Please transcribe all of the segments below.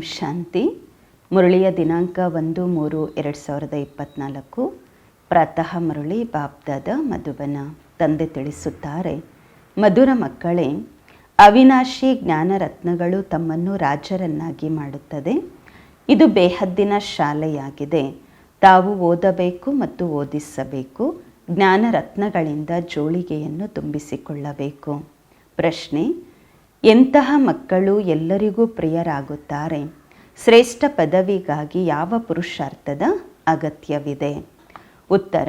ಶಾಂತಿ. ಮುರಳಿಯ ದಿನಾಂಕ ಒಂದು ಮೂರು ಎರಡು ಸಾವಿರದ ಇಪ್ಪತ್ತ್ನಾಲ್ಕು ಪ್ರಾತಃ ಮುರಳಿ ಬಾಬ್ದಾದ ಮಧುಬನ. ತಂದೆ ತಿಳಿಸುತ್ತಾರೆ, ಮಧುರ ಮಕ್ಕಳೇ, ಅವಿನಾಶಿ ಜ್ಞಾನರತ್ನಗಳು ತಮ್ಮನ್ನು ರಾಜರನ್ನಾಗಿ ಮಾಡುತ್ತದೆ. ಇದು ಬೇಹದ್ದಿನ ಶಾಲೆಯಾಗಿದೆ. ತಾವು ಓದಬೇಕು ಮತ್ತು ಓದಿಸಬೇಕು. ಜ್ಞಾನರತ್ನಗಳಿಂದ ಜೋಳಿಗೆಯನ್ನು ತುಂಬಿಸಿಕೊಳ್ಳಬೇಕು. ಪ್ರಶ್ನೆ ಎಂತಹ ಮಕ್ಕಳು ಎಲ್ಲರಿಗೂ ಪ್ರಿಯರಾಗುತ್ತಾರೆ? ಶ್ರೇಷ್ಠ ಪದವಿಗಾಗಿ ಯಾವ ಪುರುಷಾರ್ಥದ ಅಗತ್ಯವಿದೆ? ಉತ್ತರ,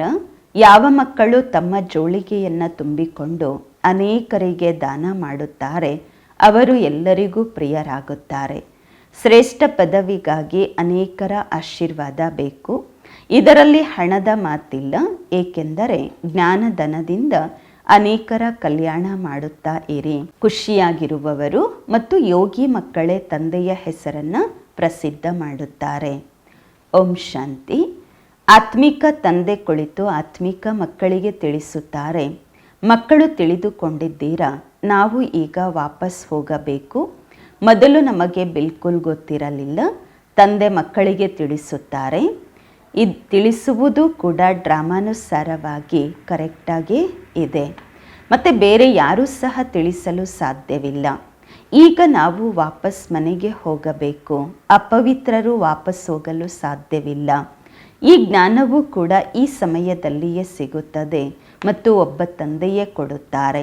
ಯಾವ ಮಕ್ಕಳು ತಮ್ಮ ಜೋಳಿಗೆಯನ್ನು ತುಂಬಿಕೊಂಡು ಅನೇಕರಿಗೆ ದಾನ ಮಾಡುತ್ತಾರೆ? ಅವರು ಎಲ್ಲರಿಗೂ ಪ್ರಿಯರಾಗುತ್ತಾರೆ. ಶ್ರೇಷ್ಠ ಪದವಿಗಾಗಿ ಅನೇಕರ ಆಶೀರ್ವಾದ ಬೇಕು. ಇದರಲ್ಲಿ ಹಣದ ಮಾತಿಲ್ಲ, ಏಕೆಂದರೆ ಜ್ಞಾನಧನದಿಂದ ಅನೇಕರ ಕಲ್ಯಾಣ ಮಾಡುತ್ತಾ ಇರಿ. ಖುಷಿಯಾಗಿರುವವರು ಮತ್ತು ಯೋಗಿ ಮಕ್ಕಳೇ ತಂದೆಯ ಹೆಸರನ್ನು ಪ್ರಸಿದ್ಧ ಮಾಡುತ್ತಾರೆ. ಓಂ ಶಾಂತಿ. ಆತ್ಮಿಕ ತಂದೆ ಕುಳಿತು ಆತ್ಮಿಕ ಮಕ್ಕಳಿಗೆ ತಿಳಿಸುತ್ತಾರೆ. ಮಕ್ಕಳು ತಿಳಿದುಕೊಂಡಿದ್ದೀರಾ? ನಾವು ಈಗ ವಾಪಸ್ ಹೋಗಬೇಕು. ಮೊದಲು ನಮಗೆ ಬಿಲ್ಕುಲ್ ಗೊತ್ತಿರಲಿಲ್ಲ. ತಂದೆ ಮಕ್ಕಳಿಗೆ ತಿಳಿಸುತ್ತಾರೆ. ಇದು ತಿಳಿಸುವುದು ಕೂಡ ಡ್ರಾಮಾನುಸಾರವಾಗಿ ಕರೆಕ್ಟಾಗಿ ಇದೆ. ಮತ್ತು ಬೇರೆ ಯಾರೂ ಸಹ ತಿಳಿಸಲು ಸಾಧ್ಯವಿಲ್ಲ. ಈಗ ನಾವು ವಾಪಸ್ ಮನೆಗೆ ಹೋಗಬೇಕು. ಅಪವಿತ್ರರು ವಾಪಸ್ ಹೋಗಲು ಸಾಧ್ಯವಿಲ್ಲ. ಈ ಜ್ಞಾನವು ಕೂಡ ಈ ಸಮಯದಲ್ಲಿಯೇ ಸಿಗುತ್ತದೆ ಮತ್ತು ಒಬ್ಬ ತಂದೆಯೇ ಕೊಡುತ್ತಾರೆ.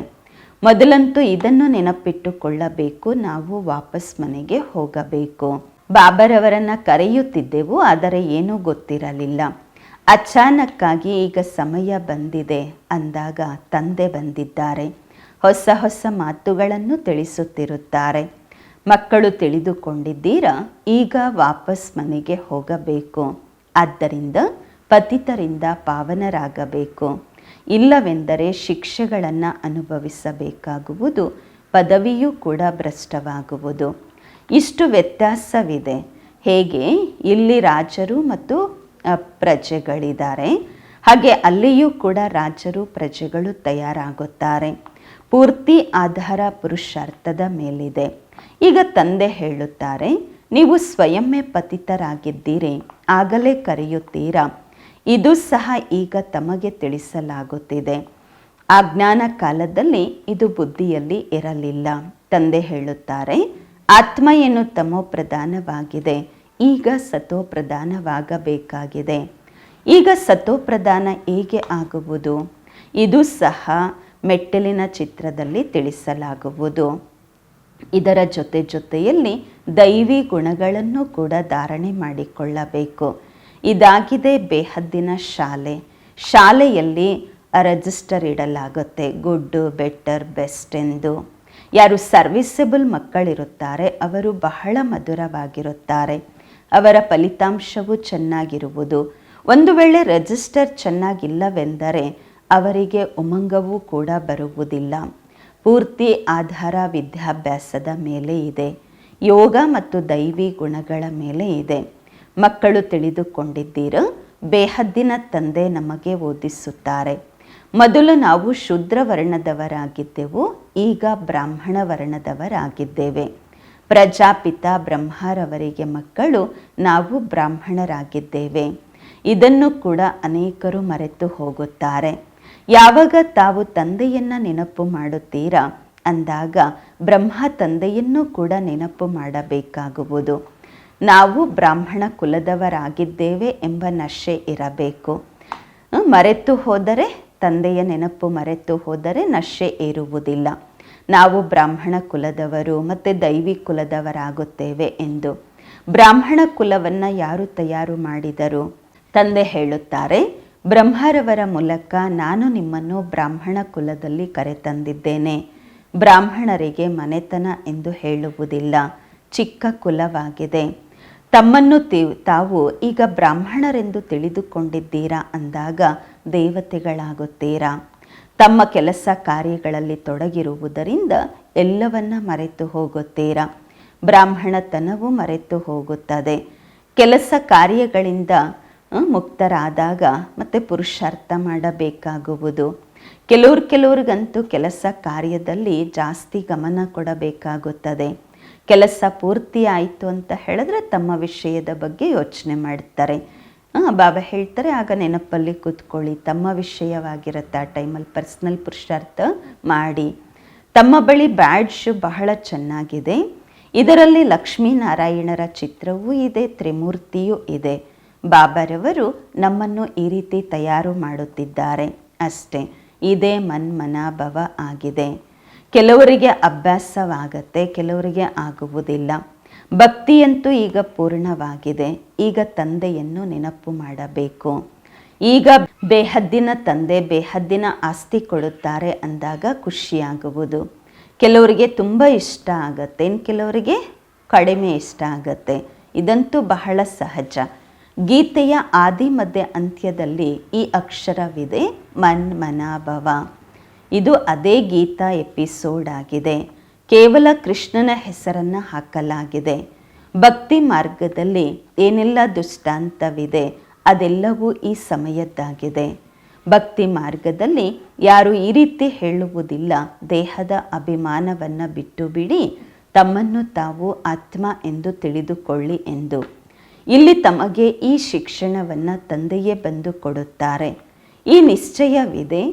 ಮೊದಲಂತೂ ಇದನ್ನು ನೆನಪಿಟ್ಟುಕೊಳ್ಳಬೇಕು, ನಾವು ವಾಪಸ್ ಮನೆಗೆ ಹೋಗಬೇಕು. ಬಾಬರವರನ್ನು ಕರೆಯುತ್ತಿದ್ದೆವು, ಆದರೆ ಏನೂ ಗೊತ್ತಿರಲಿಲ್ಲ. ಅಚಾನಕ್ಕಾಗಿ ಈಗ ಸಮಯ ಬಂದಿದೆ ಅಂದಾಗ ತಂದೆ ಬಂದಿದ್ದಾರೆ. ಹೊಸ ಹೊಸ ಮಾತುಗಳನ್ನು ತಿಳಿಸುತ್ತಿರುತ್ತಾರೆ. ಮಕ್ಕಳು ತಿಳಿದುಕೊಂಡಿದ್ದೀರಾ? ಈಗ ವಾಪಸ್ ಮನೆಗೆ ಹೋಗಬೇಕು. ಆದ್ದರಿಂದ ಪತಿತರಿಂದ ಪಾವನರಾಗಬೇಕು. ಇಲ್ಲವೆಂದರೆ ಶಿಕ್ಷೆಗಳನ್ನು ಅನುಭವಿಸಬೇಕಾಗುವುದು, ಪದವಿಯೂ ಕೂಡ ಭ್ರಷ್ಟವಾಗುವುದು. ಇಷ್ಟು ವ್ಯತ್ಯಾಸವಿದೆ. ಹೇಗೆ? ಇಲ್ಲಿ ರಾಜರು ಮತ್ತು ಪ್ರಜೆಗಳಿದ್ದಾರೆ. ಹಾಗೆ ಅಲ್ಲಿಯೂ ಕೂಡ ರಾಜರು, ಪ್ರಜೆಗಳು ತಯಾರಾಗುತ್ತಾರೆ. ಪೂರ್ತಿ ಆಧಾರ ಪುರುಷಾರ್ಥದ ಮೇಲಿದೆ. ಈಗ ತಂದೆ ಹೇಳುತ್ತಾರೆ, ನೀವು ಸ್ವಯಮೇ ಪತಿತರಾಗಿದ್ದೀರಿ, ಆಗಲೇ ಕರೆಯುತ್ತೀರಾ? ಇದು ಸಹ ಈಗ ತಮಗೆ ತಿಳಿಸಲಾಗುತ್ತಿದೆ. ಆ ಜ್ಞಾನ ಕಾಲದಲ್ಲಿ ಇದು ಬುದ್ಧಿಯಲ್ಲಿ ಇರಲಿಲ್ಲ. ತಂದೆ ಹೇಳುತ್ತಾರೆ ಆತ್ಮ ಏನು ತಮೋ ಪ್ರಧಾನವಾಗಿದೆ. ಈಗ ಸತೋ ಪ್ರಧಾನವಾಗಬೇಕಾಗಿದೆ. ಈಗ ಸತೋ ಪ್ರಧಾನ ಹೇಗೆ ಆಗುವುದು? ಇದು ಸಹ ಮೆಟ್ಟಲಿನ ಚಿತ್ರದಲ್ಲಿ ತಿಳಿಸಲಾಗುವುದು. ಇದರ ಜೊತೆ ಜೊತೆಯಲ್ಲಿ ದೈವಿ ಗುಣಗಳನ್ನು ಕೂಡ ಧಾರಣೆ ಮಾಡಿಕೊಳ್ಳಬೇಕು. ಇದಾಗಿದೆ ಬೇಹದ್ದಿನ ಶಾಲೆ. ಶಾಲೆಯಲ್ಲಿ ರಿಜಿಸ್ಟರ್ ಇಡಲಾಗುತ್ತೆ. ಗುಡ್ ಬೆಟರ್ ಬೆಸ್ಟ್ ಎಂದು. ಯಾರು ಸರ್ವಿಸಬಲ್ ಮಕ್ಕಳಿರುತ್ತಾರೆ, ಅವರು ಬಹಳ ಮಧುರವಾಗಿರುತ್ತಾರೆ. ಅವರ ಫಲಿತಾಂಶವು ಚೆನ್ನಾಗಿರುವುದು. ಒಂದು ವೇಳೆ ರಿಜಿಸ್ಟರ್ ಚೆನ್ನಾಗಿಲ್ಲವೆಂದರೆ ಅವರಿಗೆ ಉಮಂಗವೂ ಕೂಡ ಬರುವುದಿಲ್ಲ. ಪೂರ್ತಿ ಆಧಾರ ವಿದ್ಯಾಭ್ಯಾಸದ ಮೇಲೆ ಇದೆ. ಯೋಗ ಮತ್ತು ದೈವಿ ಗುಣಗಳ ಮೇಲೆ ಇದೆ. ಮಕ್ಕಳು ತಿಳಿದುಕೊಂಡಿದ್ದೀರ? ಬೇಹದ್ದಿನ ತಂದೆ ನಮಗೆ ಓದಿಸುತ್ತಾರೆ. ಮೊದಲು ನಾವು ಶುದ್ರ ವರ್ಣದವರಾಗಿದ್ದೆವು ಈಗ ಬ್ರಾಹ್ಮಣ ವರ್ಣದವರಾಗಿದ್ದೇವೆ ಪ್ರಜಾಪಿತ ಬ್ರಹ್ಮರವರಿಗೆ ಮಕ್ಕಳು, ನಾವು ಬ್ರಾಹ್ಮಣರಾಗಿದ್ದೇವೆ. ಇದನ್ನು ಕೂಡ ಅನೇಕರು ಮರೆತು ಹೋಗುತ್ತಾರೆ. ಯಾವಾಗ ತಾವು ತಂದೆಯನ್ನು ನೆನಪು ಮಾಡುತ್ತೀರಾ? ಅಂದಾಗ ಬ್ರಹ್ಮ ತಂದೆಯನ್ನು ಕೂಡ ನೆನಪು ಮಾಡಬೇಕಾಗುವುದು. ನಾವು ಬ್ರಾಹ್ಮಣ ಕುಲದವರಾಗಿದ್ದೇವೆ ಎಂಬ ನಶೆ ಇರಬೇಕು. ಮರೆತು ಹೋದರೆ, ತಂದೆಯ ನೆನಪು ಮರೆತು ಹೋದರೆ ನಶೆ ಏರುವುದಿಲ್ಲ. ನಾವು ಬ್ರಾಹ್ಮಣ ಕುಲದವರು ಮತ್ತು ದೈವಿ ಕುಲದವರಾಗುತ್ತೇವೆ ಎಂದು. ಬ್ರಾಹ್ಮಣ ಕುಲವನ್ನು ಯಾರು ತಯಾರು ಮಾಡಿದರು? ತಂದೆ ಹೇಳುತ್ತಾರೆ, ಬ್ರಹ್ಮರವರ ಮೂಲಕ ನಾನು ನಿಮ್ಮನ್ನು ಬ್ರಾಹ್ಮಣ ಕುಲದಲ್ಲಿ ಕರೆತಂದಿದ್ದೇನೆ. ಬ್ರಾಹ್ಮಣರಿಗೆ ಮನೆತನ ಎಂದು ಹೇಳುವುದಿಲ್ಲ, ಚಿಕ್ಕ ಕುಲವಾಗಿದೆ. ತಮ್ಮನ್ನು ತಾವು ಈಗ ಬ್ರಾಹ್ಮಣರೆಂದು ತಿಳಿದುಕೊಂಡಿದ್ದೀರಾ ಅಂದಾಗ ದೇವತೆಗಳಾಗುತ್ತೀರಾ? ತಮ್ಮ ಕೆಲಸ ಕಾರ್ಯಗಳಲ್ಲಿ ತೊಡಗಿರುವುದರಿಂದ ಎಲ್ಲವನ್ನ ಮರೆತು ಹೋಗುತ್ತೀರಾ? ಬ್ರಾಹ್ಮಣತನವು ಮರೆತು ಹೋಗುತ್ತದೆ. ಕೆಲಸ ಕಾರ್ಯಗಳಿಂದ ಮುಕ್ತರಾದಾಗ ಮತ್ತೆ ಪುರುಷಾರ್ಥ ಮಾಡಬೇಕಾಗುವುದು. ಕೆಲವ್ರು ಕೆಲವ್ರಿಗಂತೂ ಕೆಲಸ ಕಾರ್ಯದಲ್ಲಿ ಜಾಸ್ತಿ ಗಮನ ಕೊಡಬೇಕಾಗುತ್ತದೆ. ಕೆಲಸ ಪೂರ್ತಿ ಆಯಿತು ಅಂತ ಹೇಳಿದ್ರೆ ತಮ್ಮ ವಿಷಯದ ಬಗ್ಗೆ ಯೋಚನೆ ಮಾಡ್ತಾರೆ. ಬಾಬಾ ಹೇಳ್ತಾರೆ, ಆಗ ನೆನಪಲ್ಲಿ ಕೂತ್ಕೊಳ್ಳಿ. ತಮ್ಮ ವಿಷಯವಾಗಿರುತ್ತೆ ಆ ಟೈಮಲ್ಲಿ. ಪರ್ಸ್ನಲ್ ಪುರುಷಾರ್ಥ ಮಾಡಿ. ತಮ್ಮ ಬಳಿ ಬ್ಯಾಡ್ಜ್ ಬಹಳ ಚೆನ್ನಾಗಿದೆ. ಇದರಲ್ಲಿ ಲಕ್ಷ್ಮೀನಾರಾಯಣರ ಚಿತ್ರವೂ ಇದೆ, ತ್ರಿಮೂರ್ತಿಯೂ ಇದೆ. ಬಾಬಾರವರು ನಮ್ಮನ್ನು ಈ ರೀತಿ ತಯಾರು ಮಾಡುತ್ತಿದ್ದಾರೆ. ಅಷ್ಟೇ. ಇದೇ ಮನ್ಮನಾಭವ ಆಗಿದೆ. ಕೆಲವರಿಗೆ ಅಭ್ಯಾಸವಾಗತ್ತೆ, ಕೆಲವರಿಗೆ ಆಗುವುದಿಲ್ಲ. ಭಕ್ತಿಯಂತೂ ಈಗ ಪೂರ್ಣವಾಗಿದೆ. ಈಗ ತಂದೆಯನ್ನು ನೆನಪು ಮಾಡಬೇಕು. ಈಗ ಬೇಹದ್ದಿನ ತಂದೆ ಬೇಹದ್ದಿನ ಆಸ್ತಿ ಕೊಡುತ್ತಾರೆ ಅಂದಾಗ ಖುಷಿಯಾಗುವುದು. ಕೆಲವರಿಗೆ ತುಂಬ ಇಷ್ಟ ಆಗತ್ತೆ. ಇನ್ನು ಕೆಲವರಿಗೆ ಕಡಿಮೆ ಇಷ್ಟ ಆಗತ್ತೆ. ಇದಂತೂ ಬಹಳ ಸಹಜ. ಗೀತೆಯ ಆದಿ ಮಧ್ಯ ಅಂತ್ಯದಲ್ಲಿ ಈ ಅಕ್ಷರವಿದೆ ಮನ್ ಮನಾಭವ ಇದು ಅದೇ ಗೀತಾ ಎಪಿಸೋಡ್ ಆಗಿದೆ. ಕೇವಲ ಕೃಷ್ಣನ ಹೆಸರನ್ನು ಹಾಕಲಾಗಿದೆ. ಭಕ್ತಿ ಮಾರ್ಗದಲ್ಲಿ ಏನೆಲ್ಲ ದುಷ್ಟಾಂತವಿದೆ, ಅದೆಲ್ಲವೂ ಈ ಸಮಯದ್ದಾಗಿದೆ. ಭಕ್ತಿ ಮಾರ್ಗದಲ್ಲಿ ಯಾರು ಈ ರೀತಿ ಹೇಳುವುದಿಲ್ಲ, ದೇಹದ ಅಭಿಮಾನವನ್ನು ಬಿಟ್ಟು ಬಿಡಿ ತಮ್ಮನ್ನು ತಾವು ಆತ್ಮ ಎಂದು ತಿಳಿದುಕೊಳ್ಳಿ ಎಂದು. ಇಲ್ಲಿ ತಮಗೆ ಈ ಶಿಕ್ಷಣವನ್ನು ತಂದೆಯೇ ಬಂದು ಕೊಡುತ್ತಾರೆ. ಈ ನಿಶ್ಚಯವಿದೆ,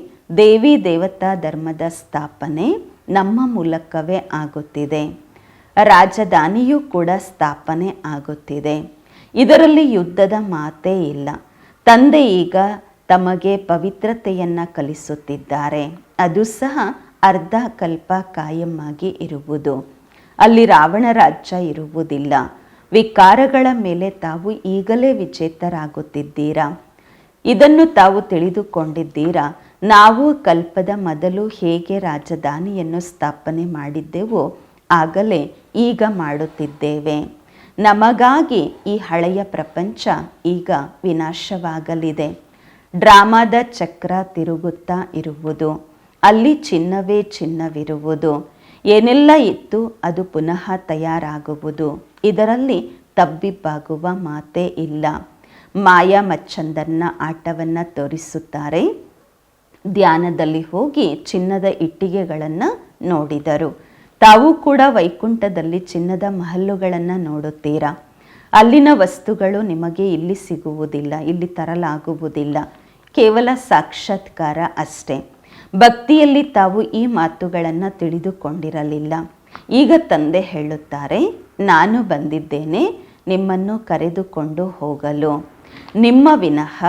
ದೇವಿ ದೇವತಾ ಧರ್ಮದ ಸ್ಥಾಪನೆ ನಮ್ಮ ಮೂಲಕವೇ ಆಗುತ್ತಿದೆ. ರಾಜಧಾನಿಯೂ ಕೂಡ ಸ್ಥಾಪನೆ ಆಗುತ್ತಿದೆ. ಇದರಲ್ಲಿ ಯುದ್ಧದ ಮಾತೇ ಇಲ್ಲ. ತಂದೆ ಈಗ ತಮಗೆ ಪವಿತ್ರತೆಯನ್ನು ಕಲಿಸುತ್ತಿದ್ದಾರೆ. ಅದು ಸಹ ಅರ್ಧ ಕಲ್ಪ ಕಾಯಮ್ಮಾಗಿ ಇರುವುದು. ಅಲ್ಲಿ ರಾವಣ ರಾಜ್ಯ ಇರುವುದಿಲ್ಲ. ವಿಕಾರಗಳ ಮೇಲೆ ತಾವು ಈಗಲೇ ವಿಜೇತರಾಗುತ್ತಿದ್ದೀರಾ? ಇದನ್ನು ತಾವು ತಿಳಿದುಕೊಂಡಿದ್ದೀರಾ? ನಾವು ಕಲ್ಪದ ಮೊದಲು ಹೇಗೆ ರಾಜಧಾನಿಯನ್ನು ಸ್ಥಾಪನೆ ಮಾಡಿದ್ದೆವೋ ಆಗಲೇ ಈಗ ಮಾಡುತ್ತಿದ್ದೇವೆ. ನಮಗಾಗಿ ಈ ಹಳೆಯ ಪ್ರಪಂಚ ಈಗ ವಿನಾಶವಾಗಲಿದೆ. ಡ್ರಾಮಾದ ಚಕ್ರ ತಿರುಗುತ್ತಾ ಇರುವುದು, ಅಲ್ಲಿ ಚಿನ್ನವೇ ಚಿನ್ನವಿರುವುದು, ಏನೆಲ್ಲ ಇತ್ತು ಅದು ಪುನಃ ತಯಾರಾಗುವುದು, ಇದರಲ್ಲಿ ತಬ್ಬಿಬ್ಬಾಗುವ ಮಾತೇ ಇಲ್ಲ. ಮಾಯಾ ಮಚ್ಚಂದನ್ನ ಆಟವನ್ನು ತೋರಿಸುತ್ತಾರೆ. ಧ್ಯಾನದಲ್ಲಿ ಹೋಗಿ ಚಿನ್ನದ ಇಟ್ಟಿಗೆಗಳನ್ನು ನೋಡಿದರು. ತಾವು ಕೂಡ ವೈಕುಂಠದಲ್ಲಿ ಚಿನ್ನದ ಮಹಲ್ಲುಗಳನ್ನು ನೋಡುತ್ತೀರಾ? ಅಲ್ಲಿನ ವಸ್ತುಗಳು ನಿಮಗೆ ಇಲ್ಲಿ ಸಿಗುವುದಿಲ್ಲ, ಇಲ್ಲಿ ತರಲಾಗುವುದಿಲ್ಲ. ಕೇವಲ ಸಾಕ್ಷಾತ್ಕಾರ ಅಷ್ಟೇ. ಭಕ್ತಿಯಲ್ಲಿ ತಾವು ಈ ಮಾತುಗಳನ್ನು ತಿಳಿದುಕೊಂಡಿರಲಿಲ್ಲ. ಈಗ ತಂದೆ ಹೇಳುತ್ತಾರೆ, ನಾನು ಬಂದಿದ್ದೇನೆ, ನಿಮ್ಮನ್ನು ಕರೆದುಕೊಂಡು ಹೋಗಲು. ನಿಮ್ಮ ವಿನಃ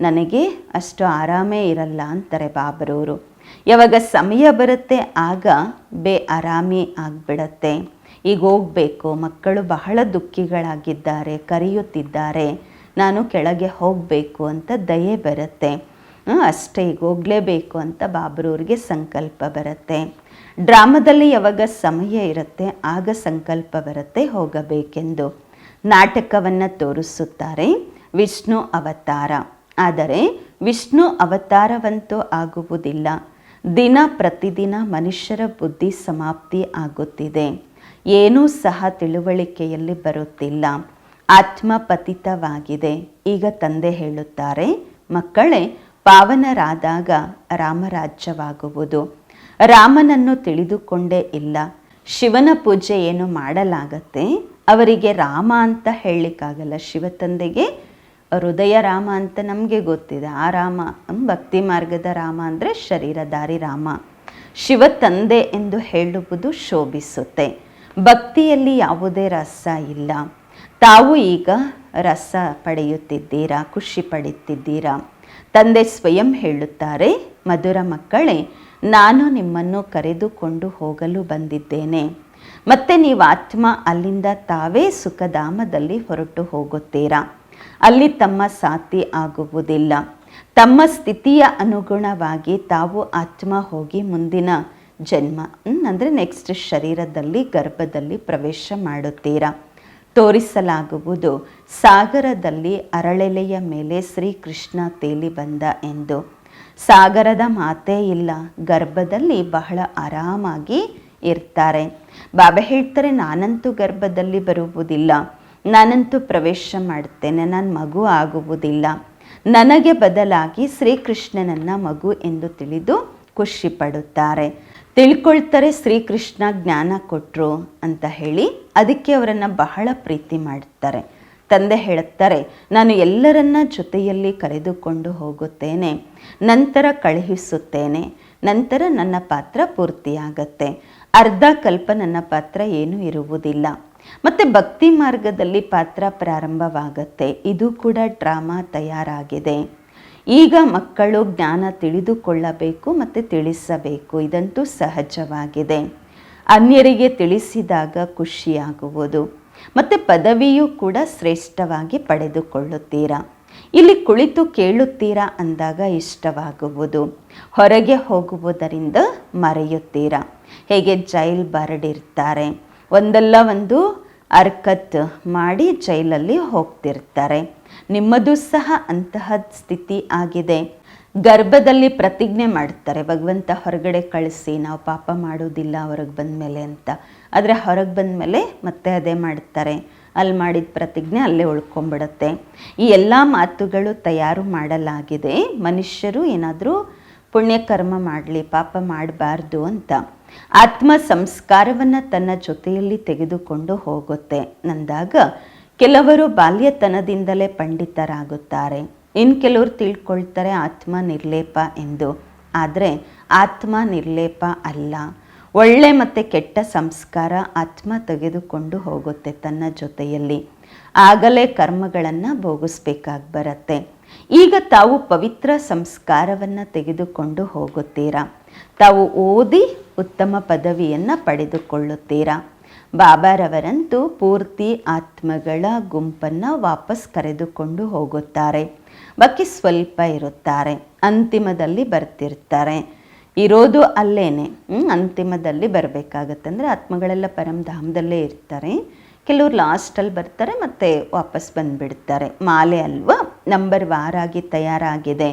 ನನಗೆ ಅಷ್ಟು ಆರಾಮೇ ಇರಲ್ಲ ಅಂತಾರೆ ಬಾಬರವರು ಯಾವಾಗ ಸಮಯ ಬರುತ್ತೆ, ಆಗ ಬೇ ಆರಾಮಿ ಆಗಿಬಿಡತ್ತೆ. ಈಗ ಹೋಗಬೇಕು, ಮಕ್ಕಳು ಬಹಳ ದುಃಖಿಗಳಾಗಿದ್ದಾರೆ, ಕರೆಯುತ್ತಿದ್ದಾರೆ. ನಾನು ಕೆಳಗೆ ಹೋಗಬೇಕು ಅಂತ ದಯೆ ಬರುತ್ತೆ. ಅಷ್ಟೇ, ಈಗ ಹೋಗಲೇಬೇಕು ಅಂತ ಬಾಬರವ್ರಿಗೆ ಸಂಕಲ್ಪ ಬರುತ್ತೆ. ಡ್ರಾಮದಲ್ಲಿ ಯಾವಾಗ ಸಮಯ ಇರುತ್ತೆ, ಆಗ ಸಂಕಲ್ಪ ಬರುತ್ತೆ ಹೋಗಬೇಕೆಂದು. ನಾಟಕವನ್ನು ತೋರಿಸುತ್ತಾರೆ ವಿಷ್ಣು ಅವತಾರ. ಆದರೆ ವಿಷ್ಣು ಅವತಾರವಂತೂ ಆಗುವುದಿಲ್ಲ. ದಿನ ಪ್ರತಿದಿನ ಮನುಷ್ಯರ ಬುದ್ಧಿ ಸಮಾಪ್ತಿ ಆಗುತ್ತಿದೆ. ಏನೂ ಸಹ ತಿಳುವಳಿಕೆಯಲ್ಲಿ ಬರುತ್ತಿಲ್ಲ. ಆತ್ಮ ಪತಿತವಾಗಿದೆ ಈಗ ತಂದೆ ಹೇಳುತ್ತಾರೆ, ಮಕ್ಕಳೇ, ಪಾವನರಾದಾಗ ರಾಮರಾಜ್ಯವಾಗುವುದು. ರಾಮನನ್ನು ತಿಳಿದುಕೊಂಡೇ ಇಲ್ಲ. ಶಿವನ ಪೂಜೆ ಏನು ಮಾಡಲಾಗತ್ತೆ? ಅವರಿಗೆ ರಾಮ ಅಂತ ಹೇಳಲಿಕ್ಕಾಗಲ್ಲ ಶಿವ ತಂದೆಗೆ ಹೃದಯ ರಾಮ ಅಂತ ನಮಗೆ ಗೊತ್ತಿದೆ. ಆ ರಾಮ ಭಕ್ತಿ ಮಾರ್ಗದ ರಾಮ ಅಂದರೆ ಶರೀರಧಾರಿ ರಾಮ. ಶಿವ ತಂದೆ ಎಂದು ಹೇಳುವುದು ಶೋಭಿಸುತ್ತೆ. ಭಕ್ತಿಯಲ್ಲಿ ಯಾವುದೇ ರಸ ಇಲ್ಲ. ತಾವು ಈಗ ರಸ ಪಡೆಯುತ್ತಿದ್ದೀರಾ, ಖುಷಿ ಪಡೆಯುತ್ತಿದ್ದೀರಾ ತಂದೆ ಸ್ವಯಂ ಹೇಳುತ್ತಾರೆ, ಮಧುರ ಮಕ್ಕಳೇ, ನಾನು ನಿಮ್ಮನ್ನು ಕರೆದುಕೊಂಡು ಹೋಗಲು ಬಂದಿದ್ದೇನೆ. ಮತ್ತೆ ನೀವು ಆತ್ಮ ಅಲ್ಲಿಂದ ತಾವೇ ಸುಖಧಾಮದಲ್ಲಿ ಹೊರಟು ಹೋಗುತ್ತೀರಾ? ಅಲ್ಲಿ ತಮ್ಮ ಸಾತಿ ಆಗುವುದಿಲ್ಲ. ತಮ್ಮ ಸ್ಥಿತಿಯ ಅನುಗುಣವಾಗಿ ತಾವು ಆತ್ಮ ಹೋಗಿ ಮುಂದಿನ ಜನ್ಮ ಅಂದರೆ ನೆಕ್ಸ್ಟ್ ಶರೀರದಲ್ಲಿ, ಗರ್ಭದಲ್ಲಿ ಪ್ರವೇಶ ಮಾಡುತ್ತೀರಾ? ತೋರಿಸಲಾಗುವುದು, ಸಾಗರದಲ್ಲಿ ಅರಳೆಲೆಯ ಮೇಲೆ ಶ್ರೀಕೃಷ್ಣ ತೇಲಿ ಬಂದ ಎಂದು. ಸಾಗರದ ಮಾತೇ ಇಲ್ಲ, ಗರ್ಭದಲ್ಲಿ ಬಹಳ ಆರಾಮಾಗಿ ಇರ್ತಾರೆ. ಬಾಬಾ ಹೇಳ್ತಾರೆ, ನಾನಂತೂ ಗರ್ಭದಲ್ಲಿ ಬರುವುದಿಲ್ಲ. ನಾನಂತೂ ಪ್ರವೇಶ ಮಾಡುತ್ತೇನೆ ನಾನು ಮಗು ಆಗುವುದಿಲ್ಲ. ನನಗೆ ಬದಲಾಗಿ ಶ್ರೀಕೃಷ್ಣನನ್ನ ಮಗು ಎಂದು ತಿಳಿದು ಖುಷಿ ಪಡುತ್ತಾರೆ. ತಿಳ್ಕೊಳ್ತಾರೆ ಶ್ರೀಕೃಷ್ಣ ಜ್ಞಾನ ಕೊಟ್ಟರು ಅಂತ ಹೇಳಿ ಅದಕ್ಕೆ ಅವರನ್ನು ಬಹಳ ಪ್ರೀತಿ ಮಾಡ್ತಾರೆ. ತಂದೆ ಹೇಳುತ್ತಾರೆ ನಾನು ಎಲ್ಲರನ್ನ ಜೊತೆಯಲ್ಲಿ ಕರೆದುಕೊಂಡು ಹೋಗುತ್ತೇನೆ, ನಂತರ ಕಳುಹಿಸುತ್ತೇನೆ, ನಂತರ ನನ್ನ ಪಾತ್ರ ಪೂರ್ತಿಯಾಗತ್ತೆ. ಅರ್ಧ ಕಲ್ಪ ನನ್ನ ಪಾತ್ರ ಏನೂ ಇರುವುದಿಲ್ಲ. ಮತ್ತು ಭಕ್ತಿ ಮಾರ್ಗದಲ್ಲಿ ಪಾತ್ರ ಪ್ರಾರಂಭವಾಗತ್ತೆ. ಇದು ಕೂಡ ಡ್ರಾಮಾ ತಯಾರಾಗಿದೆ. ಈಗ ಮಕ್ಕಳು ಜ್ಞಾನ ತಿಳಿದುಕೊಳ್ಳಬೇಕು ಮತ್ತು ತಿಳಿಸಬೇಕು. ಇದಂತೂ ಸಹಜವಾಗಿದೆ. ಅನ್ಯರಿಗೆ ತಿಳಿಸಿದಾಗ ಖುಷಿಯಾಗುವುದು. ಮತ್ತು ಪದವಿಯೂ ಕೂಡ ಶ್ರೇಷ್ಠವಾಗಿ ಪಡೆದುಕೊಳ್ಳುತ್ತೀರಾ? ಇಲ್ಲಿ ಕುಳಿತು ಕೇಳುತ್ತೀರಾ ಅಂದಾಗ ಇಷ್ಟವಾಗುವುದು. ಹೊರಗೆ ಹೋಗುವುದರಿಂದ ಮರೆಯುತ್ತೀರಾ? ಹೇಗೆ ಜೈಲ್ ಬರಡಿರ್ತಾರೆ ಒಂದಲ್ಲ ಒಂದು ಹರ್ಕತ್ ಮಾಡಿ ಜೈಲಲ್ಲಿ ಹೋಗ್ತಿರ್ತಾರೆ. ನಿಮ್ಮದು ಸಹ ಅಂತಹ ಸ್ಥಿತಿ ಆಗಿದೆ. ಗರ್ಭದಲ್ಲಿ ಪ್ರತಿಜ್ಞೆ ಮಾಡ್ತಾರೆ. ಭಗವಂತ ಹೊರಗಡೆ ಕಳಿಸಿ, ನಾವು ಪಾಪ ಮಾಡೋದಿಲ್ಲ ಹೊರಗೆ ಬಂದಮೇಲೆ ಅಂತ. ಆದರೆ ಹೊರಗೆ ಬಂದಮೇಲೆ ಮತ್ತೆ ಅದೇ ಮಾಡ್ತಾರೆ. ಅಲ್ಲಿ ಮಾಡಿದ ಪ್ರತಿಜ್ಞೆ ಅಲ್ಲೇ ಉಳ್ಕೊಂಬಿಡತ್ತೆ. ಈ ಎಲ್ಲ ಮಾತುಗಳು ತಯಾರು ಮಾಡಲಾಗಿದೆ. ಮನುಷ್ಯರು ಏನಾದರೂ ಪುಣ್ಯಕರ್ಮ ಮಾಡಲಿ, ಪಾಪ ಮಾಡಬಾರ್ದು ಅಂತ. ಆತ್ಮ ಸಂಸ್ಕಾರವನ್ನು ತನ್ನ ಜೊತೆಯಲ್ಲಿ ತೆಗೆದುಕೊಂಡು ಹೋಗುತ್ತೆ. ನಂದಾಗ ಕೆಲವರು ಬಾಲ್ಯತನದಿಂದಲೇ ಪಂಡಿತರಾಗುತ್ತಾರೆ. ಇನ್ನು ಕೆಲವರು ತಿಳ್ಕೊಳ್ತಾರೆ ಆತ್ಮ ನಿರ್ಲೇಪ ಎಂದು. ಆದರೆ ಆತ್ಮ ನಿರ್ಲೇಪ ಅಲ್ಲ. ಒಳ್ಳೆ ಮತ್ತು ಕೆಟ್ಟ ಸಂಸ್ಕಾರ ಆತ್ಮ ತೆಗೆದುಕೊಂಡು ಹೋಗುತ್ತೆ ತನ್ನ ಜೊತೆಯಲ್ಲಿ. ಆಗಲೇ ಕರ್ಮಗಳನ್ನು ಭೋಗಿಸ್ಬೇಕಾಗಿ ಬರುತ್ತೆ ಈಗ ತಾವು ಪವಿತ್ರ ಸಂಸ್ಕಾರವನ್ನು ತೆಗೆದುಕೊಂಡು ಹೋಗುತ್ತೀರಾ? ತಾವು ಓದಿ ಉತ್ತಮ ಪದವಿಯನ್ನು ಪಡೆದುಕೊಳ್ಳುತ್ತೀರಾ? ಬಾಬಾರವರಂತೂ ಪೂರ್ತಿ ಆತ್ಮಗಳ ಗುಂಪನ್ನು ವಾಪಸ್ ಕರೆದುಕೊಂಡು ಹೋಗುತ್ತಾರೆ. ಬಾಕಿ ಸ್ವಲ್ಪ ಇರುತ್ತಾರೆ, ಅಂತಿಮದಲ್ಲಿ ಬರ್ತಿರ್ತಾರೆ. ಇರೋದು ಅಲ್ಲೇನೆ ಅಂತಿಮದಲ್ಲಿ ಬರಬೇಕಾಗತ್ತೆ. ಅಂದರೆ ಆತ್ಮಗಳೆಲ್ಲ ಪರಮಧಾಮದಲ್ಲೇ ಇರ್ತಾರೆ. ಕೆಲವರು ಲಾಸ್ಟಲ್ಲಿ ಬರ್ತಾರೆ, ಮತ್ತು ವಾಪಸ್ ಬಂದುಬಿಡ್ತಾರೆ. ಮಾಲೆ ಅಲ್ವಾ? ನಂಬರ್ ವಾರಾಗಿ ತಯಾರಾಗಿದೆ.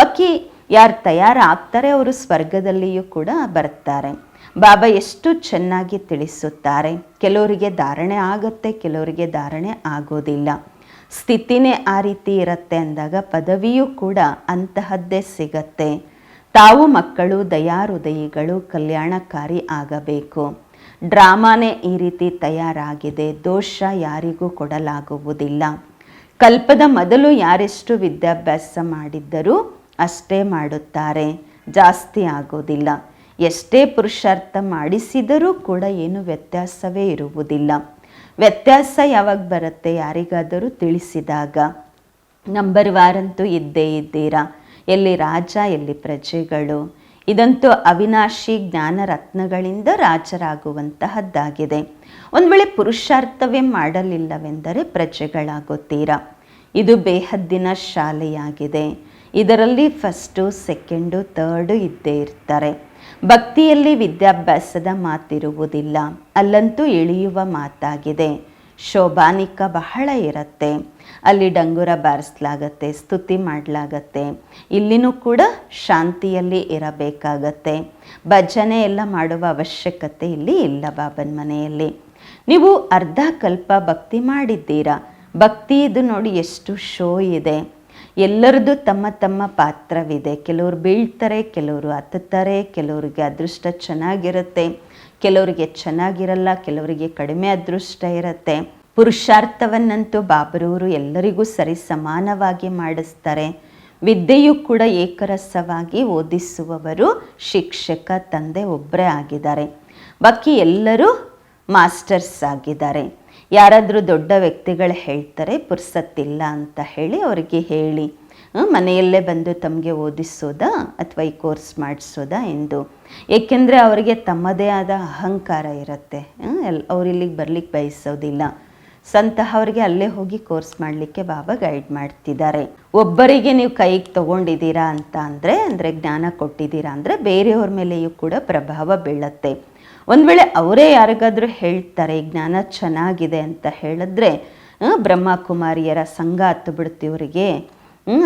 ಬಾಕಿ ಯಾರು ತಯಾರಾಗ್ತಾರೆ ಅವರು ಸ್ವರ್ಗದಲ್ಲಿಯೂ ಕೂಡ ಬರ್ತಾರೆ. ಬಾಬಾ ಎಷ್ಟು ಚೆನ್ನಾಗಿ ತಿಳಿಸುತ್ತಾರೆ. ಕೆಲವರಿಗೆ ಧಾರಣೆ ಆಗುತ್ತೆ, ಕೆಲವರಿಗೆ ಧಾರಣೆ ಆಗೋದಿಲ್ಲ. ಸ್ಥಿತಿನೇ ಆ ರೀತಿ ಇರುತ್ತೆ ಅಂದಾಗ ಪದವಿಯೂ ಕೂಡ ಅಂತಹದ್ದೇ ಸಿಗತ್ತೆ. ತಾವು ಮಕ್ಕಳು ದಯಾಹೃದಯಿಗಳು ಕಲ್ಯಾಣಕಾರಿ ಆಗಬೇಕು. ಡ್ರಾಮಾನೇ ಈ ರೀತಿ ತಯಾರಾಗಿದೆ. ದೋಷ ಯಾರಿಗೂ ಕೊಡಲಾಗುವುದಿಲ್ಲ. ಕಲ್ಪದ ಮೊದಲು ಯಾರೆಷ್ಟು ವಿದ್ಯಾಭ್ಯಾಸ ಮಾಡಿದ್ದರೂ ಅಷ್ಟೇ ಮಾಡುತ್ತಾರೆ. ಜಾಸ್ತಿ ಆಗೋದಿಲ್ಲ. ಎಷ್ಟೇ ಪುರುಷಾರ್ಥ ಮಾಡಿಸಿದರೂ ಕೂಡ ಏನು ವ್ಯತ್ಯಾಸವೇ ಇರುವುದಿಲ್ಲ. ವ್ಯತ್ಯಾಸ ಯಾವಾಗ ಬರುತ್ತೆ ಯಾರಿಗಾದರೂ ತಿಳಿಸಿದಾಗ. ನಂಬರ್ ವಾರಂತೂ ಇದ್ದೇ ಇದ್ದೀರಾ? ಎಲ್ಲಿ ರಾಜ, ಎಲ್ಲಿ ಪ್ರಜೆಗಳು? ಇದಂತೂ ಅವಿನಾಶಿ ಜ್ಞಾನ ರತ್ನಗಳಿಂದ ರಾಜರಾಗುವಂತಹದ್ದಾಗಿದೆ. ಒಂದು ವೇಳೆ ಪುರುಷಾರ್ಥವೇ ಮಾಡಲಿಲ್ಲವೆಂದರೆ ಪ್ರಜೆಗಳಾಗುತ್ತೀರಾ? ಇದು ಬೇಹದ್ದಿನ ಶಾಲೆಯಾಗಿದೆ. ಇದರಲ್ಲಿ ಫಸ್ಟು ಸೆಕೆಂಡು ತರ್ಡು ಇದ್ದೇ ಇರ್ತಾರೆ. ಭಕ್ತಿಯಲ್ಲಿ ವಿದ್ಯಾಭ್ಯಾಸದ ಮಾತಿರುವುದಿಲ್ಲ. ಅಲ್ಲಂತೂ ಇಳಿಯುವ ಮಾತಾಗಿದೆ. ಶೋಭಾನಿಕ ಬಹಳ ಇರುತ್ತೆ. ಅಲ್ಲಿ ಡಂಗುರ ಬಾರಿಸ್ಲಾಗತ್ತೆ, ಸ್ತುತಿ ಮಾಡಲಾಗತ್ತೆ. ಇಲ್ಲಿನೂ ಕೂಡ ಶಾಂತಿಯಲ್ಲಿ ಇರಬೇಕಾಗತ್ತೆ. ಭಜನೆ ಎಲ್ಲ ಮಾಡುವ ಅವಶ್ಯಕತೆ ಇಲ್ಲಿ ಇಲ್ಲ ಬಾಬನ ಮನೆಯಲ್ಲಿ. ನೀವು ಅರ್ಧ ಕಲ್ಪ ಭಕ್ತಿ ಮಾಡಿದ್ದೀರಾ? ಭಕ್ತಿ ಇದು ನೋಡಿ ಎಷ್ಟು ಶೋ ಇದೆ. ಎಲ್ಲರದ್ದು ತಮ್ಮ ತಮ್ಮ ಪಾತ್ರವಿದೆ. ಕೆಲವರು ಬೀಳ್ತಾರೆ, ಕೆಲವರು ಹತ್ತುತ್ತಾರೆ, ಕೆಲವರಿಗೆ ಅದೃಷ್ಟ ಚೆನ್ನಾಗಿರುತ್ತೆ. ಕೆಲವರಿಗೆ ಚೆನ್ನಾಗಿರಲ್ಲ, ಕೆಲವರಿಗೆ ಕಡಿಮೆ ಅದೃಷ್ಟ ಇರುತ್ತೆ. ಪುರುಷಾರ್ಥವನ್ನಂತೂ ಬಾಬರವರು ಎಲ್ಲರಿಗೂ ಸರಿ ಸಮಾನವಾಗಿ ಮಾಡಿಸ್ತಾರೆ. ವಿದ್ಯೆಯೂ ಕೂಡ ಏಕರಸವಾಗಿ ಓದಿಸುವವರು ಶಿಕ್ಷಕ, ತಂದೆ ಒಬ್ಬರೇ ಆಗಿದ್ದಾರೆ. ಬಾಕಿ ಎಲ್ಲರೂ ಮಾಸ್ಟರ್ಸ್ ಆಗಿದ್ದಾರೆ. ಯಾರಾದರೂ ದೊಡ್ಡ ವ್ಯಕ್ತಿಗಳು ಹೇಳ್ತಾರೆ, ಪುರ್ಸತ್ತಿಲ್ಲ ಅಂತ ಹೇಳಿ ಅವರಿಗೆ ಹೇಳಿ ಮನೆಯಲ್ಲೇ ಬಂದು ತಮಗೆ ಓದಿಸೋದಾ ಅಥವಾ ಈ ಕೋರ್ಸ್ ಮಾಡಿಸೋದಾ ಎಂದು. ಏಕೆಂದರೆ ಅವರಿಗೆ ತಮ್ಮದೇ ಆದ ಅಹಂಕಾರ ಇರುತ್ತೆ ಎಲ್, ಅವ್ರು ಇಲ್ಲಿಗೆ ಬರ್ಲಿಕ್ಕೆ ಬಯಸೋದಿಲ್ಲ. ಸಂತಹ ಅವರಿಗೆ ಅಲ್ಲೇ ಹೋಗಿ ಕೋರ್ಸ್ ಮಾಡಲಿಕ್ಕೆ ಬಾಬಾ ಗೈಡ್ ಮಾಡ್ತಿದ್ದಾರೆ. ಒಬ್ಬರಿಗೆ ನೀವು ಕೈಗೆ ತಗೊಂಡಿದ್ದೀರಾ ಅಂತ ಅಂದರೆ ಅಂದರೆ ಜ್ಞಾನ ಕೊಟ್ಟಿದ್ದೀರಾ ಅಂದರೆ ಬೇರೆಯವ್ರ ಮೇಲೆಯೂ ಕೂಡ ಪ್ರಭಾವ ಬೀಳತ್ತೆ. ಒಂದು ವೇಳೆ ಅವರೇ ಯಾರಿಗಾದರೂ ಹೇಳ್ತಾರೆ ಜ್ಞಾನ ಚೆನ್ನಾಗಿದೆ ಅಂತ ಹೇಳಿದ್ರೆ ಬ್ರಹ್ಮಕುಮಾರಿಯರ ಸಂಘ ಹತ್ತು ಬಿಡ್ತೀವ್ರಿಗೆ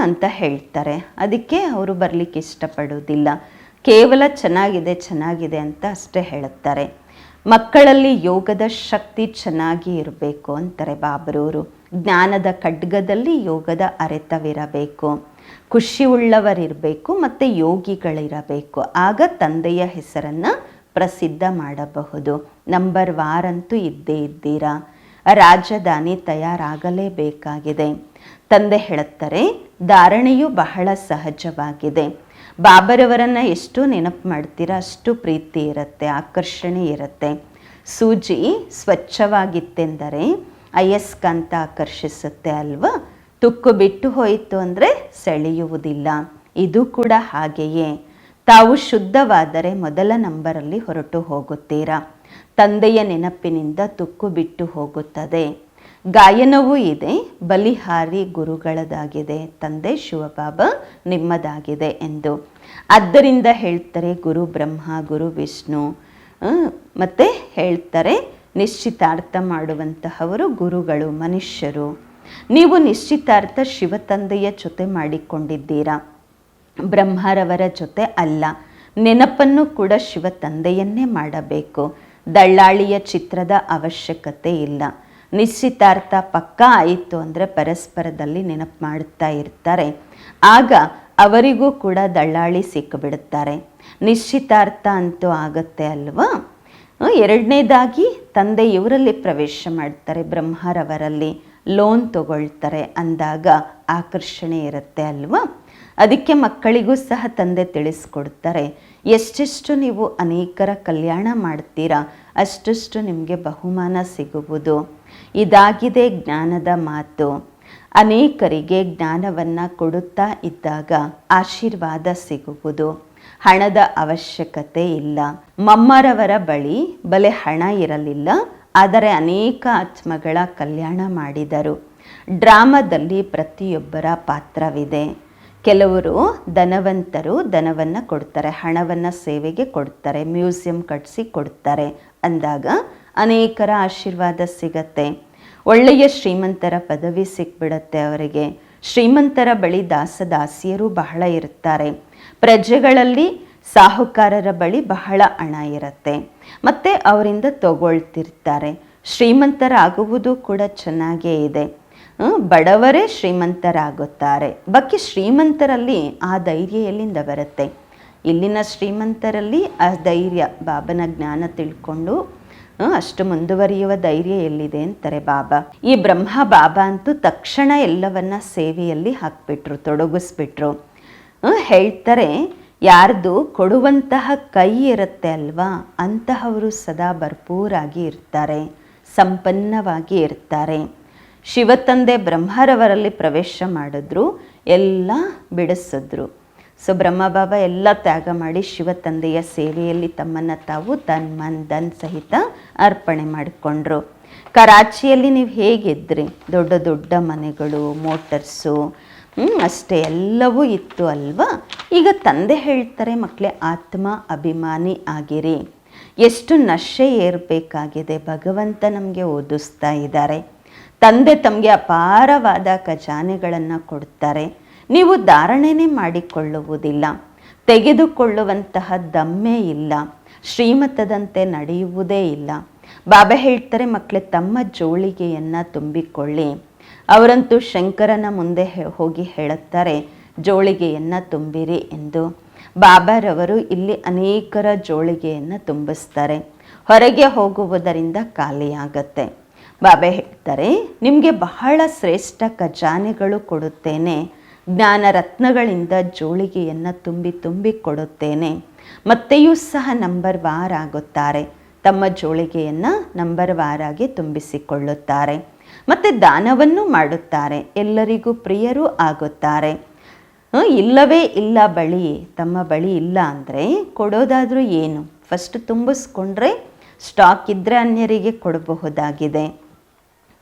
ಅಂತ ಹೇಳ್ತಾರೆ. ಅದಕ್ಕೆ ಅವರು ಬರಲಿಕ್ಕೆ ಇಷ್ಟಪಡೋದಿಲ್ಲ ಕೇವಲ ಚೆನ್ನಾಗಿದೆ ಚೆನ್ನಾಗಿದೆ ಅಂತ ಅಷ್ಟೇ ಹೇಳುತ್ತಾರೆ. ಮಕ್ಕಳಲ್ಲಿ ಯೋಗದ ಶಕ್ತಿ ಚೆನ್ನಾಗಿ ಇರಬೇಕು ಅಂತಾರೆ ಬಾಬರವರು ಜ್ಞಾನದ ಖಡ್ಗದಲ್ಲಿ ಯೋಗದ ಅರೆತವಿರಬೇಕು. ಖುಷಿ ಉಳ್ಳವರಿರಬೇಕು ಮತ್ತು ಯೋಗಿಗಳಿರಬೇಕು. ಆಗ ತಂದೆಯ ಹೆಸರನ್ನು ಪ್ರಸಿದ್ಧ ಮಾಡಬಹುದು. ನಂಬರ್ ವಾರ್ ಅಂತೂ ಇದ್ದೇ ಇದ್ದೀರಾ? ರಾಜಧಾನಿ ತಯಾರಾಗಲೇಬೇಕಾಗಿದೆ. ತಂದೆ ಹೇಳುತ್ತಾರೆ, ಧಾರಣೆಯು ಬಹಳ ಸಹಜವಾಗಿದೆ. ಬಾಬರವರನ್ನು ಎಷ್ಟು ನೆನಪು ಮಾಡ್ತೀರಾ? ಅಷ್ಟು ಪ್ರೀತಿ ಇರುತ್ತೆ, ಆಕರ್ಷಣೆ ಇರುತ್ತೆ. ಸೂಜಿ ಸ್ವಚ್ಛವಾಗಿತ್ತೆಂದರೆ ಅಯಸ್ಕಾಂತ ಆಕರ್ಷಿಸುತ್ತೆ ಅಲ್ವಾ? ತುಕ್ಕು ಬಿಟ್ಟು ಹೋಯಿತು ಅಂದರೆ ಸೆಳೆಯುವುದಿಲ್ಲ. ಇದು ಕೂಡ ಹಾಗೆಯೇ. ತಾವು ಶುದ್ಧವಾದರೆ ಮೊದಲ ನಂಬರಲ್ಲಿ ಹೊರಟು ಹೋಗುತ್ತೀರಾ? ತಂದೆಯ ನೆನಪಿನಿಂದ ತುಕ್ಕು ಬಿಟ್ಟು ಹೋಗುತ್ತದೆ. ಗಾಯನವೂ ಇದೆ, ಬಲಿಹಾರಿ ಗುರುಗಳದಾಗಿದೆ. ತಂದೆ ಶಿವಬಾಬ ನಿಮ್ಮದಾಗಿದೆ ಎಂದು. ಆದ್ದರಿಂದ ಹೇಳ್ತಾರೆ ಗುರು ಬ್ರಹ್ಮ, ಗುರು ವಿಷ್ಣು. ಮತ್ತು ಹೇಳ್ತಾರೆ ನಿಶ್ಚಿತಾರ್ಥ ಮಾಡುವಂತಹವರು ಗುರುಗಳು, ಮನುಷ್ಯರು. ನೀವು ನಿಶ್ಚಿತಾರ್ಥ ಶಿವತಂದೆಯ ಜೊತೆ ಮಾಡಿಕೊಂಡಿದ್ದೀರಾ? ಬ್ರಹ್ಮರವರ ಜೊತೆ ಅಲ್ಲ. ನೆನಪನ್ನು ಕೂಡ ಶಿವ ತಂದೆಯನ್ನೇ ಮಾಡಬೇಕು. ದಳ್ಳಾಳಿಯ ಚಿತ್ರದ ಅವಶ್ಯಕತೆ ಇಲ್ಲ. ನಿಶ್ಚಿತಾರ್ಥ ಪಕ್ಕ ಆಯಿತು ಅಂದರೆ ಪರಸ್ಪರದಲ್ಲಿ ನೆನಪು ಮಾಡುತ್ತಾ ಇರ್ತಾರೆ. ಆಗ ಅವರಿಗೂ ಕೂಡ ದಳ್ಳಾಳಿ ಸಿಕ್ಕಿಬಿಡುತ್ತಾರೆ ನಿಶ್ಚಿತಾರ್ಥ ಅಂತೂ ಆಗತ್ತೆ ಅಲ್ವಾ? ಎರಡನೇದಾಗಿ ತಂದೆ ಇವರಲ್ಲಿ ಪ್ರವೇಶ ಮಾಡ್ತಾರೆ ಬ್ರಹ್ಮರವರಲ್ಲಿ. ಲೋನ್ ತಗೊಳ್ತಾರೆ ಅಂದಾಗ ಆಕರ್ಷಣೆ ಇರುತ್ತೆ ಅಲ್ವಾ? ಅದಕ್ಕೆ ಮಕ್ಕಳಿಗೂ ಸಹ ತಂದೆ ತಿಳಿಸ್ಕೊಡ್ತಾರೆ. ಎಷ್ಟೆಷ್ಟು ನೀವು ಅನೇಕರ ಕಲ್ಯಾಣ ಮಾಡ್ತೀರಾ, ಅಷ್ಟಷ್ಟು ನಿಮಗೆ ಬಹುಮಾನ ಸಿಗುವುದು. ಇದಾಗಿದೆ ಜ್ಞಾನದ ಮಾತು. ಅನೇಕರಿಗೆ ಜ್ಞಾನವನ್ನು ಕೊಡುತ್ತಾ ಇದ್ದಾಗ ಆಶೀರ್ವಾದ ಸಿಗುವುದು. ಹಣದ ಅವಶ್ಯಕತೆ ಇಲ್ಲ. ಮಮ್ಮರವರ ಬಳಿ ಬಲೆ ಹಣ ಇರಲಿಲ್ಲ, ಆದರೆ ಅನೇಕ ಆತ್ಮಗಳ ಕಲ್ಯಾಣ ಮಾಡಿದರು. ಡ್ರಾಮಾದಲ್ಲಿ ಪ್ರತಿಯೊಬ್ಬರ ಪಾತ್ರವಿದೆ. ಕೆಲವರು ಧನವಂತರು ಧನವನ್ನು ಕೊಡ್ತಾರೆ, ಹಣವನ್ನು ಸೇವೆಗೆ ಕೊಡ್ತಾರೆ, ಮ್ಯೂಸಿಯಂ ಕಟ್ಟಿಸಿ ಕೊಡ್ತಾರೆ ಅಂದಾಗ ಅನೇಕರ ಆಶೀರ್ವಾದ ಸಿಗತ್ತೆ. ಒಳ್ಳೆಯ ಶ್ರೀಮಂತರ ಪದವಿ ಸಿಕ್ಬಿಡತ್ತೆ ಅವರಿಗೆ. ಶ್ರೀಮಂತರ ಬಳಿ ದಾಸದಾಸಿಯರು ಬಹಳ ಇರ್ತಾರೆ. ಪ್ರಜೆಗಳಲ್ಲಿ ಸಾಹುಕಾರರ ಬಳಿ ಬಹಳ ಹಣ ಇರುತ್ತೆ. ಮತ್ತು ಅವರಿಂದ ತಗೊಳ್ತಿರ್ತಾರೆ. ಶ್ರೀಮಂತರಾಗುವುದು ಕೂಡ ಚೆನ್ನಾಗೇ ಇದೆ. ಬಡವರೇ ಶ್ರೀಮಂತರಾಗುತ್ತಾರೆ. ಬಾಕಿ ಶ್ರೀಮಂತರಲ್ಲಿ ಆ ಧೈರ್ಯ ಎಲ್ಲಿಂದ ಬರುತ್ತೆ? ಇಲ್ಲಿನ ಶ್ರೀಮಂತರಲ್ಲಿ ಆ ಧೈರ್ಯ, ಬಾಬನ ಜ್ಞಾನ ತಿಳ್ಕೊಂಡು ಅಷ್ಟು ಮುಂದುವರಿಯುವ ಧೈರ್ಯ ಎಲ್ಲಿದೆ ಅಂತಾರೆ ಬಾಬಾ. ಈ ಬ್ರಹ್ಮ, ಬಾಬಾ ಅಂತೂ ತಕ್ಷಣ ಎಲ್ಲವನ್ನ ಸೇವೆಯಲ್ಲಿ ಹಾಕ್ಬಿಟ್ರು, ತೊಡಗಿಸ್ಬಿಟ್ರು. ಹೇಳ್ತಾರೆ, ಯಾರ್ದು ಕೊಡುವಂತಹ ಕೈ ಇರುತ್ತೆ ಅಲ್ವಾ, ಅಂತಹವರು ಸದಾ ಭರ್ಪೂರಾಗಿ ಇರ್ತಾರೆ, ಸಂಪನ್ನವಾಗಿ ಇರ್ತಾರೆ. ಶಿವತಂದೆ ಬ್ರಹ್ಮರವರಲ್ಲಿ ಪ್ರವೇಶ ಮಾಡಿದ್ರು, ಎಲ್ಲ ಬಿಡಿಸಿದ್ರು. ಸೊ ಬ್ರಹ್ಮಬಾಬಾ ಎಲ್ಲ ತ್ಯಾಗ ಮಾಡಿ ಶಿವತಂದೆಯ ಸೇವೆಯಲ್ಲಿ ತಮ್ಮನ್ನು ತಾವು ತನ್ ಮನ್ ಧನ್ ಸಹಿತ ಅರ್ಪಣೆ ಮಾಡಿಕೊಂಡ್ರು. ಕರಾಚಿಯಲ್ಲಿ ನೀವು ಹೇಗಿದ್ರಿ? ದೊಡ್ಡ ದೊಡ್ಡ ಮನೆಗಳು, ಮೋಟರ್ಸು ಅಷ್ಟೇ ಎಲ್ಲವೂ ಇತ್ತು ಅಲ್ವಾ? ಈಗ ತಂದೆ ಹೇಳ್ತಾರೆ, ಮಕ್ಕಳೇ, ಆತ್ಮ ಅಭಿಮಾನಿ ಆಗಿರಿ. ಎಷ್ಟು ನಶೆ ಏರಬೇಕಾಗಿದೆ, ಭಗವಂತ ನಮಗೆ ಓದಿಸ್ತಾ ಇದ್ದಾರೆ. ತಂದೆ ತಮಗೆ ಅಪಾರವಾದ ಖಜಾನೆಗಳನ್ನು ಕೊಡ್ತಾರೆ. ನೀವು ಧಾರಣೆನೇ ಮಾಡಿಕೊಳ್ಳುವುದಿಲ್ಲ. ತೆಗೆದುಕೊಳ್ಳುವಂತಹ ದಮ್ಮೆ ಇಲ್ಲ. ಶ್ರೀಮತದಂತೆ ನಡೆಯುವುದೇ ಇಲ್ಲ. ಬಾಬಾ ಹೇಳ್ತಾರೆ ಮಕ್ಕಳೇ ತಮ್ಮ ಜೋಳಿಗೆಯನ್ನು ತುಂಬಿಕೊಳ್ಳಿ. ಅವರಂತೂ ಶಂಕರನ ಮುಂದೆ ಹೋಗಿ ಹೇಳುತ್ತಾರೆ, ಜೋಳಿಗೆಯನ್ನು ತುಂಬಿರಿ ಎಂದು. ಬಾಬಾರವರು ಇಲ್ಲಿ ಅನೇಕರ ಜೋಳಿಗೆಯನ್ನು ತುಂಬಿಸ್ತಾರೆ. ಹೊರಗೆ ಹೋಗುವುದರಿಂದ ಖಾಲಿಯಾಗತ್ತೆ. ಬಾಬಾ ಹೇಳ್ತಾರೆ, ನಿಮಗೆ ಬಹಳ ಶ್ರೇಷ್ಠ ಖಜಾನೆಗಳು ಕೊಡುತ್ತೇನೆ. ಜ್ಞಾನ ರತ್ನಗಳಿಂದ ಜೋಳಿಗೆಯನ್ನು ತುಂಬಿ ತುಂಬಿ ಕೊಡುತ್ತೇನೆ. ಮತ್ತೆಯೂ ಸಹ ನಂಬರ್ ವಾರ್ ಆಗುತ್ತಾರೆ. ತಮ್ಮ ಜೋಳಿಗೆಯನ್ನು ನಂಬರ್ ವಾರಾಗಿ ತುಂಬಿಸಿಕೊಳ್ಳುತ್ತಾರೆ. ಮತ್ತು ದಾನವನ್ನು ಮಾಡುತ್ತಾರೆ. ಎಲ್ಲರಿಗೂ ಪ್ರಿಯರೂ ಆಗುತ್ತಾರೆ. ಇಲ್ಲವೇ ಇಲ್ಲ ಬಳಿ, ತಮ್ಮ ಬಳಿ ಇಲ್ಲ ಅಂದರೆ ಕೊಡೋದಾದರೂ ಏನು? ಫಸ್ಟ್ ತುಂಬಿಸ್ಕೊಂಡ್ರೆ ಸ್ಟಾಕ್ ಇದ್ದರೆ ಅನ್ಯರಿಗೆ ಕೊಡಬಹುದಾಗಿದೆ.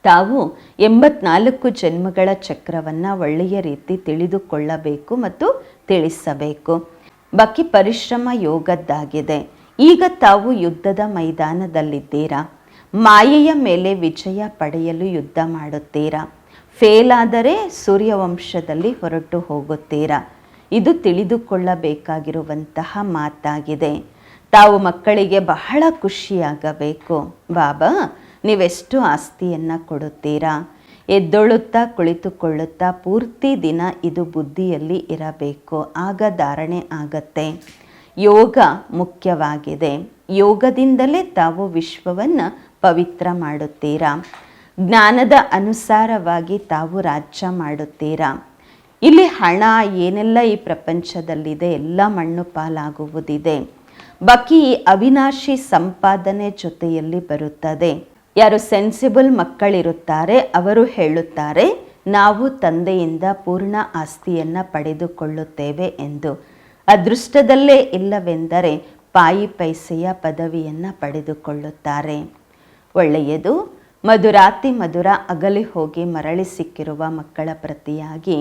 ತಾವು ಎಂಬತ್ನಾಲ್ಕು ಜನ್ಮಗಳ ಚಕ್ರವನ್ನು ಒಳ್ಳೆಯ ರೀತಿ ತಿಳಿದುಕೊಳ್ಳಬೇಕು ಮತ್ತು ತಿಳಿಸಬೇಕು. ಬಾಕಿ ಪರಿಶ್ರಮ ಯೋಗದ್ದಾಗಿದೆ. ಈಗ ತಾವು ಯುದ್ಧದ ಮೈದಾನದಲ್ಲಿದ್ದೀರಾ? ಮಾಯೆಯ ಮೇಲೆ ವಿಜಯ ಪಡೆಯಲು ಯುದ್ಧ ಮಾಡುತ್ತೀರಾ? ಫೇಲ್ ಆದರೆ ಸೂರ್ಯವಂಶದಲ್ಲಿ ಹೊರಟು ಹೋಗುತ್ತೀರಾ? ಇದು ತಿಳಿದುಕೊಳ್ಳಬೇಕಾಗಿರುವಂತಹ ಮಾತಾಗಿದೆ. ತಾವು ಮಕ್ಕಳಿಗೆ ಬಹಳ ಖುಷಿಯಾಗಬೇಕು. ಬಾಬಾ ನೀವೆಷ್ಟು ಆಸ್ತಿಯನ್ನು ಕೊಡುತ್ತೀರಾ? ಎದ್ದೊಳುತ್ತಾ ಕುಳಿತುಕೊಳ್ಳುತ್ತಾ ಪೂರ್ತಿ ದಿನ ಇದು ಬುದ್ಧಿಯಲ್ಲಿ ಇರಬೇಕು. ಆಗ ಧಾರಣೆ ಆಗತ್ತೆ. ಯೋಗ ಮುಖ್ಯವಾಗಿದೆ. ಯೋಗದಿಂದಲೇ ತಾವು ವಿಶ್ವವನ್ನು ಪವಿತ್ರ ಮಾಡುತ್ತೀರಾ? ಜ್ಞಾನದ ಅನುಸಾರವಾಗಿ ತಾವು ರಾಜ್ಯ ಮಾಡುತ್ತೀರಾ? ಇಲ್ಲಿ ಹಣ, ಏನೆಲ್ಲ ಈ ಪ್ರಪಂಚದಲ್ಲಿದೆ, ಎಲ್ಲ ಮಣ್ಣು ಪಾಲಾಗುವುದಿದೆ. ಬಾಕಿ ಈ ಅವಿನಾಶಿ ಸಂಪಾದನೆ ಜೊತೆಯಲ್ಲಿ ಬರುತ್ತದೆ. ಯಾರು ಸೆನ್ಸಿಬಲ್ ಮಕ್ಕಳಿರುತ್ತಾರೆ, ಅವರು ಹೇಳುತ್ತಾರೆ, ನಾವು ತಂದೆಯಿಂದ ಪೂರ್ಣ ಆಸ್ತಿಯನ್ನು ಪಡೆದುಕೊಳ್ಳುತ್ತೇವೆ ಎಂದು. ಅದೃಷ್ಟದಲ್ಲೇ ಇಲ್ಲವೆಂದರೆ ಪಾಯಿ ಪೈಸೆಯ ಪದವಿಯನ್ನು ಪಡೆದುಕೊಳ್ಳುತ್ತಾರೆ. ಒಳ್ಳೆಯದು, ಮಧುರಾತಿ ಮಧುರ ಅಗಲಿ ಹೋಗಿ ಮರಳಿ ಸಿಕ್ಕಿರುವ ಮಕ್ಕಳ ಪ್ರತಿಯಾಗಿ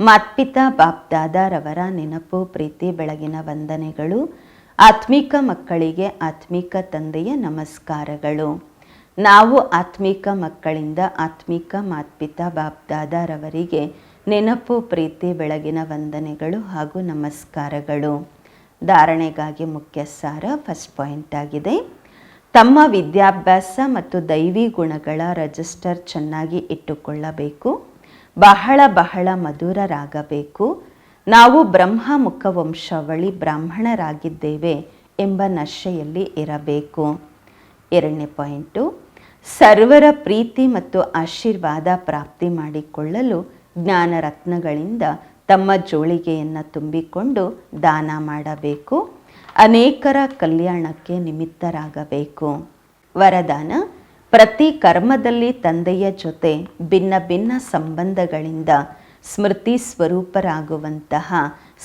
ಮಾತ್ಪಿತಾ ಬಾಪ್ದಾದಾರವರ ನೆನಪು, ಪ್ರೀತಿ, ಬೆಳಗಿನ ವಂದನೆಗಳು, ಆತ್ಮಿಕ ಮಕ್ಕಳಿಗೆ ಆತ್ಮಿಕ ತಂದೆಯ ನಮಸ್ಕಾರಗಳು. ನಾವು ಆತ್ಮಿಕ ಮಕ್ಕಳಿಂದ ಆತ್ಮಿಕ ಮಾತ್ಪಿತಾ ಬಾಪ್ದಾದಾರವರಿಗೆ ನೆನಪು, ಪ್ರೀತಿ, ಬೆಳಗಿನ ವಂದನೆಗಳು ಹಾಗೂ ನಮಸ್ಕಾರಗಳು. ಧಾರಣೆಗಾಗಿ ಮುಖ್ಯ ಸಾರ ಫಸ್ಟ್ ಪಾಯಿಂಟ್ ಆಗಿದೆ. ತಮ್ಮ ವಿದ್ಯಾಭ್ಯಾಸ ಮತ್ತು ದೈವಿ ಗುಣಗಳ ರಜಿಸ್ಟರ್ ಚೆನ್ನಾಗಿ ಇಟ್ಟುಕೊಳ್ಳಬೇಕು. ಬಹಳ ಬಹಳ ಮಧುರರಾಗಬೇಕು. ನಾವು ಬ್ರಹ್ಮ ಮುಖವಂಶಾವಳಿ ಬ್ರಾಹ್ಮಣರಾಗಿದ್ದೇವೆ ಎಂಬ ನಶೆಯಲ್ಲಿ ಇರಬೇಕು. ಎರಡನೇ ಪಾಯಿಂಟು ಸರ್ವರ ಪ್ರೀತಿ ಮತ್ತು ಆಶೀರ್ವಾದ ಪ್ರಾಪ್ತಿ ಮಾಡಿಕೊಳ್ಳಲು ಜ್ಞಾನ ರತ್ನಗಳಿಂದ ತಮ್ಮ ಜೋಳಿಗೆಯನ್ನು ತುಂಬಿಕೊಂಡು ದಾನ ಮಾಡಬೇಕು. ಅನೇಕರ ಕಲ್ಯಾಣಕ್ಕೆ ನಿಮಿತ್ತರಾಗಬೇಕು. ವರದಾನ, ಪ್ರತಿ ಕರ್ಮದಲ್ಲಿ ತಂದೆಯ ಜೊತೆ ಭಿನ್ನ ಭಿನ್ನ ಸಂಬಂಧಗಳಿಂದ ಸ್ಮೃತಿ ಸ್ವರೂಪರಾಗುವಂತಹ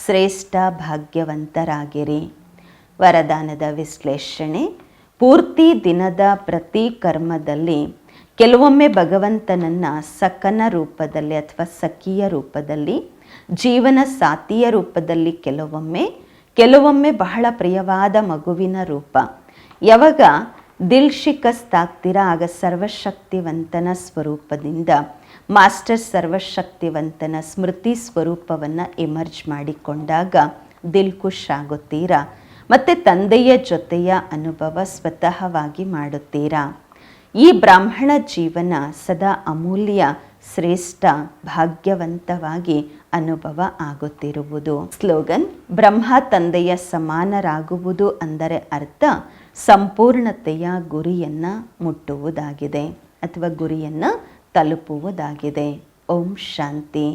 ಶ್ರೇಷ್ಠ ಭಾಗ್ಯವಂತರಾಗಿರಿ. ವರದಾನದ ವಿಶ್ಲೇಷಣೆ ಪೂರ್ತಿ ದಿನದ ಪ್ರತಿ ಕರ್ಮದಲ್ಲಿ ಕೆಲವೊಮ್ಮೆ ಭಗವಂತನನ್ನು ಸಕನ ರೂಪದಲ್ಲಿ ಅಥವಾ ಸಖಿಯ ರೂಪದಲ್ಲಿ, ಜೀವನ ಸಾತಿಯ ರೂಪದಲ್ಲಿ ಕೆಲವೊಮ್ಮೆ ಕೆಲವೊಮ್ಮೆ ಬಹಳ ಪ್ರಿಯವಾದ ಮಗುವಿನ ರೂಪ. ಯಾವಾಗ ದಿಲ್ ಶಿಕಸ್ತಾಗ್ತೀರಾ? ಆಗ ಸರ್ವಶಕ್ತಿವಂತನ ಸ್ವರೂಪದಿಂದ ಮಾಸ್ಟರ್ ಸರ್ವಶಕ್ತಿವಂತನ ಸ್ಮೃತಿ ಸ್ವರೂಪವನ್ನು ಎಮರ್ಜ್ ಮಾಡಿಕೊಂಡಾಗ ದಿಲ್ ಖುಷ್ ಆಗುತ್ತೀರಾ? ಮತ್ತು ತಂದೆಯ ಜೊತೆಯ ಅನುಭವ ಸ್ವತಃವಾಗಿ ಮಾಡುತ್ತೀರಾ? ಈ ಬ್ರಾಹ್ಮಣ ಜೀವನ ಸದಾ ಅಮೂಲ್ಯ, ಶ್ರೇಷ್ಠ, ಭಾಗ್ಯವಂತವಾಗಿ ಅನುಭವ ಆಗುತ್ತಿರುವುದು. ಸ್ಲೋಗನ್, ಬ್ರಹ್ಮ ತಂದೆಯ ಸಮಾನರಾಗುವುದು ಅಂದರೆ ಅರ್ಥ ಸಂಪೂರ್ಣತೆಯ ಗುರಿಯನ್ನು ಮುಟ್ಟುವುದಾಗಿದೆ ಅಥವಾ ಗುರಿಯನ್ನು ತಲುಪುವುದಾಗಿದೆ. ಓಂ ಶಾಂತಿ.